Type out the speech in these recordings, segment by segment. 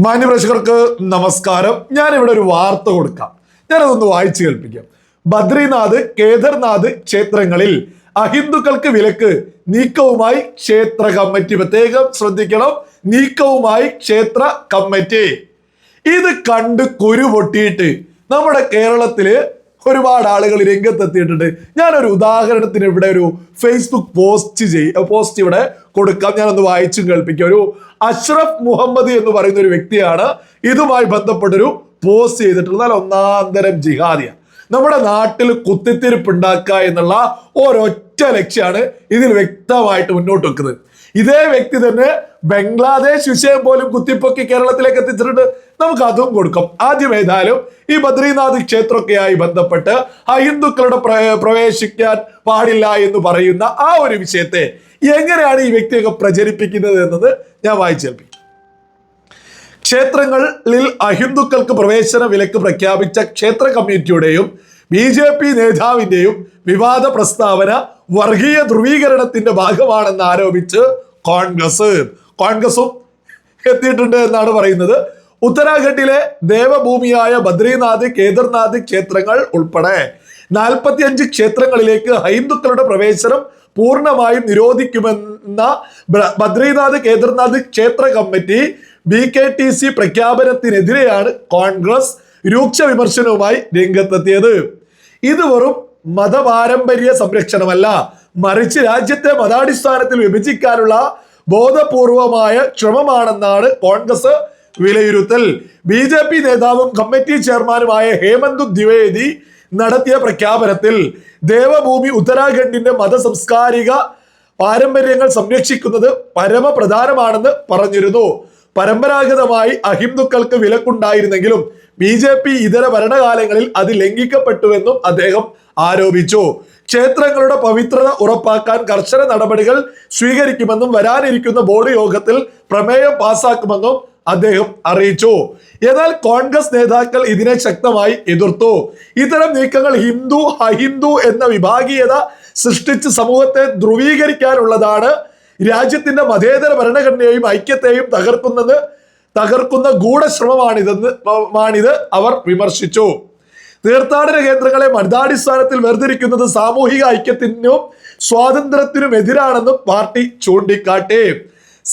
മാന്യപ്രേക്ഷകർക്ക് നമസ്കാരം. ഞാൻ ഇവിടെ ഒരു വാർത്ത കൊടുക്കാം. ഞാനതൊന്ന് വായിച്ചു കേൾപ്പിക്കാം. ബദ്രിനാഥ് കേദർനാഥ് ക്ഷേത്രങ്ങളിൽ അഹിന്ദുക്കൾക്ക് വിലക്ക് നീക്കവുമായി ക്ഷേത്ര കമ്മിറ്റി പ്രത്യേകം ശ്രദ്ധിക്കണം. നീക്കവുമായി ക്ഷേത്ര കമ്മിറ്റി. ഇത് കണ്ട് കുരു പൊട്ടിയിട്ട് നമ്മുടെ കേരളത്തിൽ ഒരുപാട് ആളുകൾ രംഗത്തെത്തിയിട്ടുണ്ട്. ഞാനൊരു ഉദാഹരണത്തിന് ഇവിടെ ഒരു ഫേസ്ബുക്ക് പോസ്റ്റ് ചെയ് പോസ്റ്റ് ഇവിടെ കൊടുക്കാം. ഞാനൊന്ന് വായിച്ചും കേൾപ്പിക്കാം. ഒരു അഷ്റഫ് മുഹമ്മദ് എന്ന് പറയുന്ന ഒരു വ്യക്തിയാണ്. ഇതുമായി ബന്ധപ്പെട്ടൊരു പോസ്റ്റ് ചെയ്തിട്ടുള്ളത്. നല്ല ഒന്നാന്തരം ജിഹാദിയ നമ്മുടെ നാട്ടിൽ കുത്തിത്തിരിപ്പ് ഉണ്ടാക്കുക എന്നുള്ള ഒരൊറ്റ ലക്ഷ്യമാണ് ഇതിൽ വ്യക്തമായിട്ട് മുന്നോട്ട് വെക്കുന്നത്. ഇതേ വ്യക്തി തന്നെ ബംഗ്ലാദേശ് വിഷയം പോലും കുത്തിപ്പൊക്കി കേരളത്തിലേക്ക് എത്തിച്ചിട്ടുണ്ട്. നമുക്ക് അതും കൊടുക്കാം. ആദ്യം ഏതായാലും ഈ ബദ്രീനാഥ് ക്ഷേത്രമൊക്കെയായി ബന്ധപ്പെട്ട് ആ പ്ര- പ്രവേശിക്കാൻ പാടില്ല എന്ന് പറയുന്ന ആ ഒരു വിഷയത്തെ എങ്ങനെയാണ് ഈ വ്യക്തിയൊക്കെ പ്രചരിപ്പിക്കുന്നത് എന്നത് ഞാൻ വായിച്ചേൽപ്പിക്കും ക്ഷേത്രങ്ങളിൽ അഹിന്ദുക്കൾക്ക് പ്രവേശന വിലക്ക് പ്രഖ്യാപിച്ച ക്ഷേത്ര കമ്മിറ്റിയുടെയും ബി ജെ പി നേതാവിന്റെയും വിവാദ പ്രസ്താവന വർഗീയ ധ്രുവീകരണത്തിന്റെ ഭാഗമാണെന്ന് ആരോപിച്ച് കോൺഗ്രസ്. കോൺഗ്രസും എത്തിയിട്ടുണ്ട് എന്നാണ് പറയുന്നത്. ഉത്തരാഖണ്ഡിലെ ദേവഭൂമിയായ ബദ്രീനാഥ് കേദർനാഥ് ക്ഷേത്രങ്ങൾ ഉൾപ്പെടെ നാൽപ്പത്തിയഞ്ച് ക്ഷേത്രങ്ങളിലേക്ക് ഹൈന്ദുക്കളുടെ പ്രവേശനം പൂർണമായും നിരോധിക്കുമെന്ന ബദ്രീനാഥ് കേദർനാഥ് ക്ഷേത്ര committee B K T C പ്രഖ്യാപനത്തിനെതിരെയാണ് Congress രൂക്ഷ വിമർശനവുമായി രംഗത്തെത്തിയത്. ഇത് വെറും മതപാരമ്പര്യ സംരക്ഷണമല്ല മറിച്ച് രാജ്യത്തെ മതാടിസ്ഥാനത്തിൽ വിഭജിക്കാനുള്ള ബോധപൂർവമായ ശ്രമമാണെന്നാണ് കോൺഗ്രസ് വിലയിരുത്തൽ. ബി ജെ പി നേതാവും കമ്മിറ്റി ചെയർമാനുമായ ഹേമന്ത് ദ്വിവേദി നടത്തിയ പ്രഖ്യാപനത്തിൽ ദേവഭൂമി ഉത്തരാഖണ്ഡിന്റെ മതസംസ്കാരിക പാരമ്പര്യങ്ങൾ സംരക്ഷിക്കുന്നത് പരമപ്രധാനമാണെന്ന് പറഞ്ഞിരുന്നു. പരമ്പരാഗതമായി അഹിന്ദുക്കൾക്ക് വിലക്കുണ്ടായിരുന്നെങ്കിലും ബി ജെ പി ഇതര ഭരണകാലങ്ങളിൽ അത് ലംഘിക്കപ്പെട്ടുവെന്നും അദ്ദേഹം ആരോപിച്ചു. ക്ഷേത്രങ്ങളുടെ പവിത്രത ഉറപ്പാക്കാൻ കർശന നടപടികൾ സ്വീകരിക്കുമെന്നും വരാനിരിക്കുന്ന ബോർഡ് യോഗത്തിൽ പ്രമേയം പാസാക്കുമെന്നും അദ്ദേഹം അറിയിച്ചു. എന്നാൽ കോൺഗ്രസ് നേതാക്കൾ ഇതിനെ ശക്തമായി എതിർത്തു. ഇത്തരം നീക്കങ്ങൾ ഹിന്ദു അഹിന്ദു എന്ന വിഭാഗീയത സൃഷ്ടിച്ച് സമൂഹത്തെ ധ്രുവീകരിക്കാനുള്ളതാണ് രാജ്യത്തിന്റെ മതേതര ഭരണഘടനയെയും ഐക്യത്തെയും തകർക്കുന്നത് തകർക്കുന്ന ഗൂഢശ്രമമാണിതെന്ന് മാണിത് അവർ വിമർശിച്ചു. തീർത്ഥാടന കേന്ദ്രങ്ങളെ മതാടിസ്ഥാനത്തിൽ വേർതിരിക്കുന്നത് സാമൂഹിക ഐക്യത്തിനും സ്വാതന്ത്ര്യത്തിനും എതിരാണെന്നും പാർട്ടി ചൂണ്ടിക്കാട്ടി.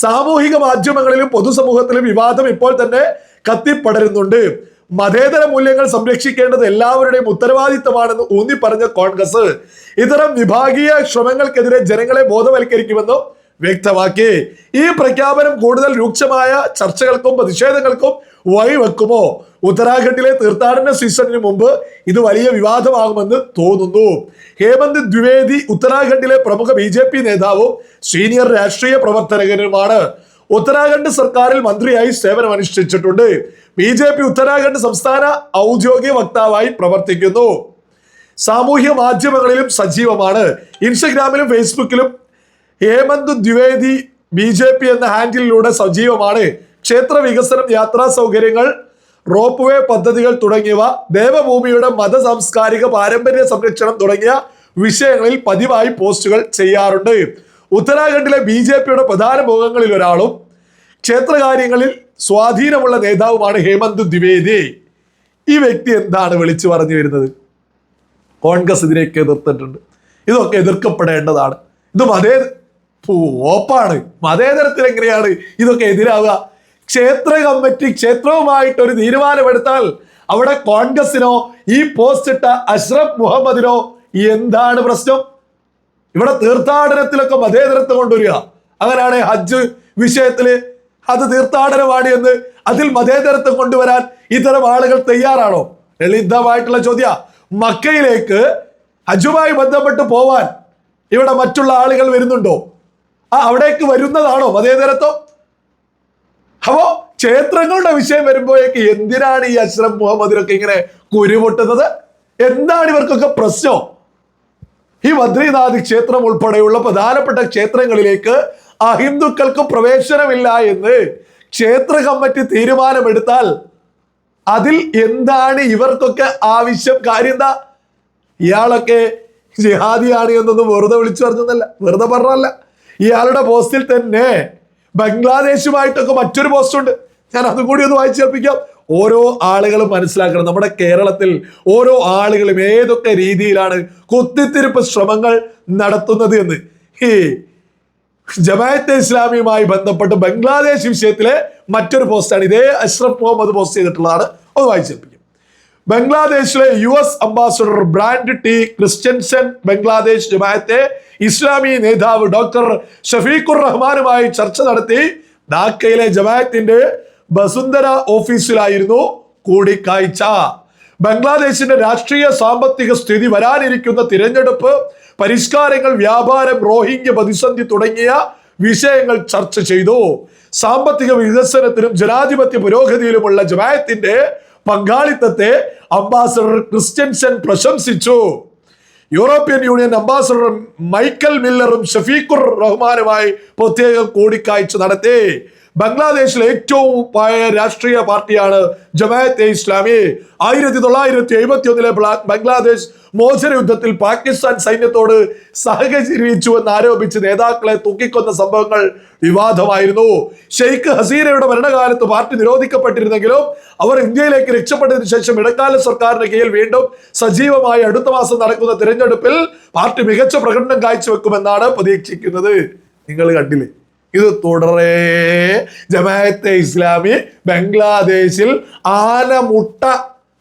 സാമൂഹിക മാധ്യമങ്ങളിലും പൊതുസമൂഹത്തിലും വിവാദം ഇപ്പോൾ തന്നെ കത്തിപ്പടരുന്നുണ്ട്. മതേതര മൂല്യങ്ങൾ സംരക്ഷിക്കേണ്ടത് എല്ലാവരുടെയും ഉത്തരവാദിത്തമാണെന്ന് ഊന്നി പറഞ്ഞ കോൺഗ്രസ്. ഇത്തരം വിഭാഗീയ ശ്രമങ്ങൾക്കെതിരെ ജനങ്ങളെ ബോധവൽക്കരിക്കുമെന്നും വ്യക്തമാക്കി. ഈ പ്രഖ്യാപനം കൂടുതൽ രൂക്ഷമായ ചർച്ചകൾക്കും പ്രതിഷേധങ്ങൾക്കും വഴിവെക്കുമോ? ഉത്തരാഖണ്ഡിലെ തീർത്ഥാടന സീസണിന് മുമ്പ് ഇത് വലിയ വിവാദമാകുമെന്ന് തോന്നുന്നു. ഹേമന്ത് ദ്വിവേദി ഉത്തരാഖണ്ഡിലെ പ്രമുഖ ബി ജെ പി നേതാവും സീനിയർ രാഷ്ട്രീയ പ്രവർത്തകനുമാണ്. ഉത്തരാഖണ്ഡ് സർക്കാരിൽ മന്ത്രിയായി സേവനമനുഷ്ഠിച്ചിട്ടുണ്ട്. ബി ജെ പി ഉത്തരാഖണ്ഡ് സംസ്ഥാന ഔദ്യോഗിക വക്താവായി പ്രവർത്തിക്കുന്നു. സാമൂഹ്യ മാധ്യമങ്ങളിലും സജീവമാണ്. ഇൻസ്റ്റഗ്രാമിലും ഫേസ്ബുക്കിലും Hemant Dwivedi B J P എന്ന ഹാൻഡിലൂടെ സജീവമാണ്. ക്ഷേത്ര വികസനം യാത്രാ സൗകര്യങ്ങൾ റോപ്പ് വേ പദ്ധതികൾ തുടങ്ങിയവ ദേവഭൂമിയുടെ മത സാംസ്കാരിക പാരമ്പര്യ സംരക്ഷണം തുടങ്ങിയ വിഷയങ്ങളിൽ പതിവായി പോസ്റ്റുകൾ ചെയ്യാറുണ്ട്. ഉത്തരാഖണ്ഡിലെ ബി ജെ പിയുടെ പ്രധാന മുഖങ്ങളിൽ ഒരാളും ക്ഷേത്രകാര്യങ്ങളിൽ സ്വാധീനമുള്ള നേതാവുമാണ് ഹേമന്ത് ദ്വിവേദി. ഈ വ്യക്തി എന്താണ് വിളിച്ചു പറഞ്ഞു വരുന്നത്? കോൺഗ്രസ് ഇതിനെയൊക്കെ എതിർത്തിട്ടുണ്ട്. ഇതൊക്കെ എതിർക്കപ്പെടേണ്ടതാണ്. ഇത് മതേ ഓപ്പാണ് മതേതരത്തിൽ എങ്ങനെയാണ് ഇതൊക്കെ എതിരാവുക? ക്ഷേത്ര കമ്മിറ്റി ക്ഷേത്രവുമായിട്ട് ഒരു തീരുമാനമെടുത്താൽ അവിടെ കോൺഗ്രസിനോ ഈ പോസ്റ്റ് ഇട്ട അഷ്റഫ് മുഹമ്മദിനോ എന്താണ് പ്രശ്നം? ഇവിടെ തീർത്ഥാടനത്തിലൊക്കെ മതേതരത്വം കൊണ്ടുവരിക. അങ്ങനെയാണ് ഹജ്ജ് വിഷയത്തിൽ അത് തീർത്ഥാടനമാണ് എന്ന് അതിൽ മതേതരത്വം കൊണ്ടുവരാൻ ഇത്തരം ആളുകൾ തയ്യാറാണോ? ലളിതമായിട്ടുള്ള ചോദ്യ. മക്കയിലേക്ക് ഹജ്ജുമായി ബന്ധപ്പെട്ട് പോവാൻ ഇവിടെ മറ്റുള്ള ആളുകൾ വരുന്നുണ്ടോ? ആ അവിടേക്ക് വരുന്നതാണോ മതേതരത്വം? അപ്പോ ക്ഷേത്രങ്ങളുടെ വിഷയം വരുമ്പോഴേക്ക് എന്തിനാണ് ഈ അശ്രം മുഹമ്മദിനൊക്കെ ഇങ്ങനെ കുരുപൊട്ടുന്നത് എന്താണ് ഇവർക്കൊക്കെ പ്രശ്നം? ഈ ബദ്രീനാഥ് ക്ഷേത്രം ഉൾപ്പെടെയുള്ള പ്രധാനപ്പെട്ട ക്ഷേത്രങ്ങളിലേക്ക് അഹിന്ദുക്കൾക്ക് പ്രവേശനമില്ല എന്ന് ക്ഷേത്ര കമ്മിറ്റി തീരുമാനമെടുത്താൽ അതിൽ എന്താണ് ഇവർക്കൊക്കെ ആവശ്യം? കാര്യം എന്താ? ഇയാളൊക്കെ ജിഹാദിയാണ് എന്നൊന്നും വെറുതെ വിളിച്ചു പറഞ്ഞതല്ല. വെറുതെ പറഞ്ഞല്ല ഇയാളുടെ പോസ്റ്റിൽ തന്നെ ബംഗ്ലാദേശുമായിട്ടൊക്കെ മറ്റൊരു പോസ്റ്റ് ഉണ്ട്. ഞാൻ അതും കൂടി ഒന്ന് വായിച്ചു കേൾപ്പിക്കാം. ഓരോ ആളുകളും മനസ്സിലാക്കണം. നമ്മുടെ കേരളത്തിൽ ഓരോ ആളുകളും ഏതൊക്കെ രീതിയിലാണ് കുത്തിത്തിരിപ്പ് ശ്രമങ്ങൾ നടത്തുന്നത് എന്ന്. ഈ ജമാഅത്തെ ഇസ്ലാമിയുമായി ബന്ധപ്പെട്ട് ബംഗ്ലാദേശ് വിഷയത്തിലെ മറ്റൊരു പോസ്റ്റാണ് ഇതേ അഷ്റഫ് മുഹമ്മദ് പോസ്റ്റ് ചെയ്തിട്ടുള്ളതാണ്. ഒന്ന് വായിച്ചേൽപ്പിക്കും ബംഗ്ലാദേശിലെ U S ambassador Brent T Christensen Bangladesh Jamaat Islami നേതാവ് ഡോക്ടർ ഷഫീഖുർ റഹ്മാനുമായി ചർച്ച നടത്തി ധാക്കയിലെ ജമാഅത്തിന്റെ ബസുന്ധര ഓഫീസിലായിരുന്നു കൂടിക്കാഴ്ച. ബംഗ്ലാദേശിന്റെ രാഷ്ട്രീയ സാമ്പത്തിക സ്ഥിതി വരാനിരിക്കുന്ന തിരഞ്ഞെടുപ്പ് പരിഷ്കാരങ്ങൾ വ്യാപാരം റോഹിംഗ്യ പ്രതിസന്ധി തുടങ്ങിയ വിഷയങ്ങൾ ചർച്ച ചെയ്തു. സാമ്പത്തിക വികസനത്തിനും ജനാധിപത്യ പുരോഗതിയിലുമുള്ള ജമായത്തിന്റെ പങ്കാളിത്തത്തെ അംബാസഡർ ക്രിസ്ത്യൻസൻ പ്രശംസിച്ചു. യൂറോപ്യൻ യൂണിയൻ അംബാസഡർ മൈക്കൽ മില്ലറും ഷഫീഖുർ റഹ്മാനുമായി പ്രത്യേക കൂടിക്കാഴ്ച നടത്തി. ബംഗ്ലാദേശിലെ ഏറ്റവും പഴയ രാഷ്ട്രീയ പാർട്ടിയാണ് ജമാഅത്തെ ഇസ്ലാമി. ആയിരത്തി തൊള്ളായിരത്തി എഴുപത്തി ഒന്നിലെ ബംഗ്ലാദേശ് മോചന യുദ്ധത്തിൽ പാകിസ്ഥാൻ സൈന്യത്തോട് സഹകരിച്ചു എന്ന് ആരോപിച്ച് നേതാക്കളെ തൂക്കിക്കൊന്ന സംഭവങ്ങൾ വിവാദമായിരുന്നു. ഷെയ്ഖ് ഹസീനയുടെ ഭരണകാലത്ത് പാർട്ടി നിരോധിക്കപ്പെട്ടിരുന്നെങ്കിലും അവർ ഇന്ത്യയിലേക്ക് രക്ഷപ്പെട്ടതിന് ശേഷം ഇടക്കാല സർക്കാരിന്റെ കീഴിൽ വീണ്ടും സജീവമായി അടുത്ത മാസം നടക്കുന്ന തിരഞ്ഞെടുപ്പിൽ പാർട്ടി മികച്ച പ്രകടനം കാഴ്ചവെക്കുമെന്നാണ് പ്രതീക്ഷിക്കുന്നത്. നിങ്ങൾ കണ്ടില്ലേ? ഇത് തുടരെ. ജമാഅത്തെ ഇസ്ലാമി ബംഗ്ലാദേശിൽ ആനമുട്ട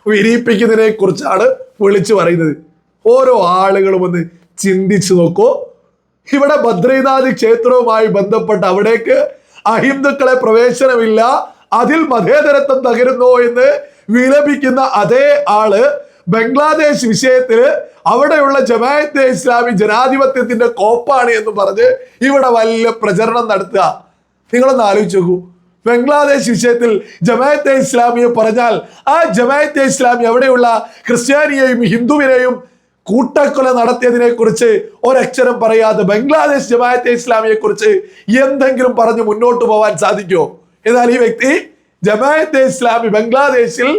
വിരിയിപ്പിക്കുന്നതിനെ കുറിച്ചാണ് വിളിച്ചു പറയുന്നത്. ഓരോ ആളുകളും ഒന്ന് ചിന്തിച്ചു നോക്കൂ. ഇവിടെ ബദ്രീനാഥ് ക്ഷേത്രവുമായി ബന്ധപ്പെട്ട് അവിടേക്ക് അഹിന്ദുക്കളെ പ്രവേശനമില്ല. അതിൽ മതേതരത്വം തകരുന്നു എന്ന് വിലപിക്കുന്ന അതേ ആൾ ബംഗ്ലാദേശ് വിഷയത്തിൽ അവിടെയുള്ള ജമാഅത്തെ ഇസ്ലാമി ജനാധിപത്യത്തിന്റെ കോപ്പാണ് എന്ന് പറഞ്ഞ് ഇവിടെ വലിയ പ്രചരണം നടത്തുക. നിങ്ങളൊന്ന് ആലോചിച്ച് നോക്കൂ. ബംഗ്ലാദേശ് വിഷയത്തിൽ ജമാഅത്തെ ഇസ്ലാമിയെ പറഞ്ഞാൽ ആ ജമാഅത്തെ ഇസ്ലാമി അവിടെയുള്ള ക്രിസ്ത്യാനിയെയും ഹിന്ദുവിനെയും കൂട്ടക്കൊല നടത്തിയതിനെ കുറിച്ച് ഒരക്ഷരം പറയാതെ ബംഗ്ലാദേശ് ജമാഅത്തെ ഇസ്ലാമിയെ കുറിച്ച് എന്തെങ്കിലും പറഞ്ഞ് മുന്നോട്ട് പോവാൻ സാധിക്കുമോ? എന്നാൽ ഈ വ്യക്തി ജമാഅത്തെ ഇസ്ലാമി ബംഗ്ലാദേശിൽ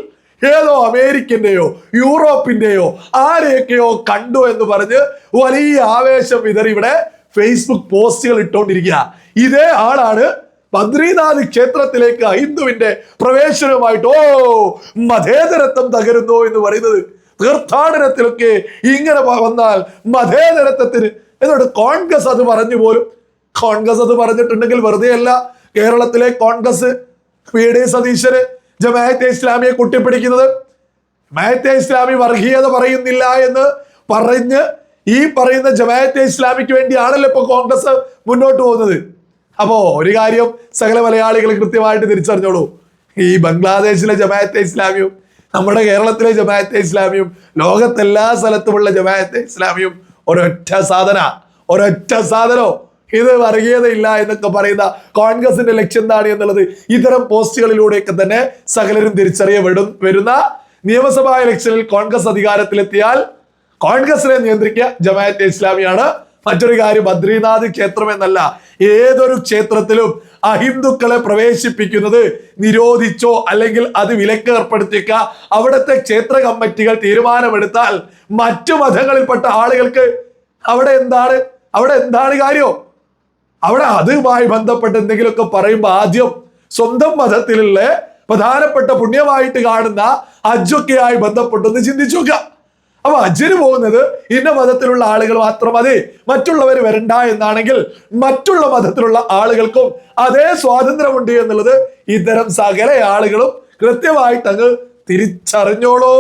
ഏതോ അമേരിക്കന്റെയോ യൂറോപ്പിന്റെയോ ആരെയൊക്കെയോ കണ്ടു എന്ന് പറഞ്ഞ് വലിയ ആവേശം വിതറി ഇവിടെ ഫേസ്ബുക്ക് പോസ്റ്റുകൾ ഇട്ടുകൊണ്ടിരിക്കുക ഇതേ ആളാണ് ബദ്രീനാഥ് ക്ഷേത്രത്തിലേക്ക് ഹിന്ദുവിന്റെ പ്രവേശനവുമായിട്ട് ഓ മതേതരത്വം തകരുന്നു എന്ന് പറയുന്നത്. തീർത്ഥാടനത്തിലൊക്കെ ഇങ്ങനെ വന്നാൽ മതേതരത്വത്തിന് എന്നിട്ട് കോൺഗ്രസ് അത് പറഞ്ഞു പോലും കോൺഗ്രസ് അത് പറഞ്ഞിട്ടുണ്ടെങ്കിൽ വെറുതെ അല്ല കേരളത്തിലെ കോൺഗ്രസ് പി. ഡി. സതീശന് ജമാഅത്തെ ഇസ്ലാമിയെ കുട്ടിപ്പിടിക്കുന്നത്? ജമാഅത്തെ ഇസ്ലാമി വർഗീയത പറയുന്നില്ല എന്ന് പറഞ്ഞ് ഈ പറയുന്ന ജമാഅത്തെ ഇസ്ലാമിക്ക് വേണ്ടിയാണല്ലോ ഇപ്പൊ കോൺഗ്രസ് മുന്നോട്ട് പോകുന്നത്. അപ്പോ ഒരു കാര്യം സകല മലയാളികൾ കൃത്യമായിട്ട് തിരിച്ചറിഞ്ഞോളൂ. ഈ ബംഗ്ലാദേശിലെ ജമാഅത്തെ ഇസ്ലാമിയും നമ്മുടെ കേരളത്തിലെ ജമാഅത്തെ ഇസ്ലാമിയും ലോകത്തെല്ലാ സ്ഥലത്തുമുള്ള ജമാഅത്തെ ഇസ്ലാമിയും ഒരൊറ്റ സാധന ഒരൊറ്റ സാധനോ ഇത് വർഗീയതയില്ല എന്നൊക്കെ പറയുന്ന കോൺഗ്രസിന്റെ ലക്ഷ്യം എന്താണ് എന്നുള്ളത് ഇത്തരം പോസ്റ്റുകളിലൂടെയൊക്കെ തന്നെ സകലരും തിരിച്ചറിയപ്പെടും. വരുന്ന നിയമസഭാ ഇലക്ഷനിൽ കോൺഗ്രസ് അധികാരത്തിലെത്തിയാൽ കോൺഗ്രസിനെ നിയന്ത്രിക്കുക ജമാഅത്തെ ഇസ്ലാമിയാണ്. മറ്റൊരു കാര്യം ബദ്രീനാഥ് ക്ഷേത്രം എന്നല്ല ഏതൊരു ക്ഷേത്രത്തിലും അഹിന്ദുക്കളെ പ്രവേശിപ്പിക്കുന്നത് നിരോധിച്ചോ അല്ലെങ്കിൽ അത് വിലക്ക് ഏർപ്പെടുത്തിക്ക അവിടുത്തെ ക്ഷേത്ര കമ്മിറ്റികൾ തീരുമാനമെടുത്താൽ മറ്റു മതങ്ങളിൽപ്പെട്ട ആളുകൾക്ക് അവിടെ എന്താണ്? അവിടെ എന്താണ് കാര്യം? അവിടെ അതുമായി ബന്ധപ്പെട്ട് എന്തെങ്കിലുമൊക്കെ പറയുമ്പോൾ ആദ്യം സ്വന്തം മതത്തിലുള്ള പ്രധാനപ്പെട്ട പുണ്യമായിട്ട് കാണുന്ന ഹജ്ജൊക്കെയായി ബന്ധപ്പെട്ടൊന്ന് ചിന്തിച്ചു നോക്കുക. അപ്പൊ ഹജ്ജിന് പോകുന്നത് ഇന്ന മതത്തിലുള്ള ആളുകൾ മാത്രം മതി. മറ്റുള്ളവർ വരണ്ട എന്നാണെങ്കിൽ മറ്റുള്ള മതത്തിലുള്ള ആളുകൾക്കും അതേ സ്വാതന്ത്ര്യമുണ്ട് എന്നുള്ളത് ഇത്തരം സകല ആളുകളും കൃത്യമായിട്ട് അങ്ങ് തിരിച്ചറിഞ്ഞോളൂ.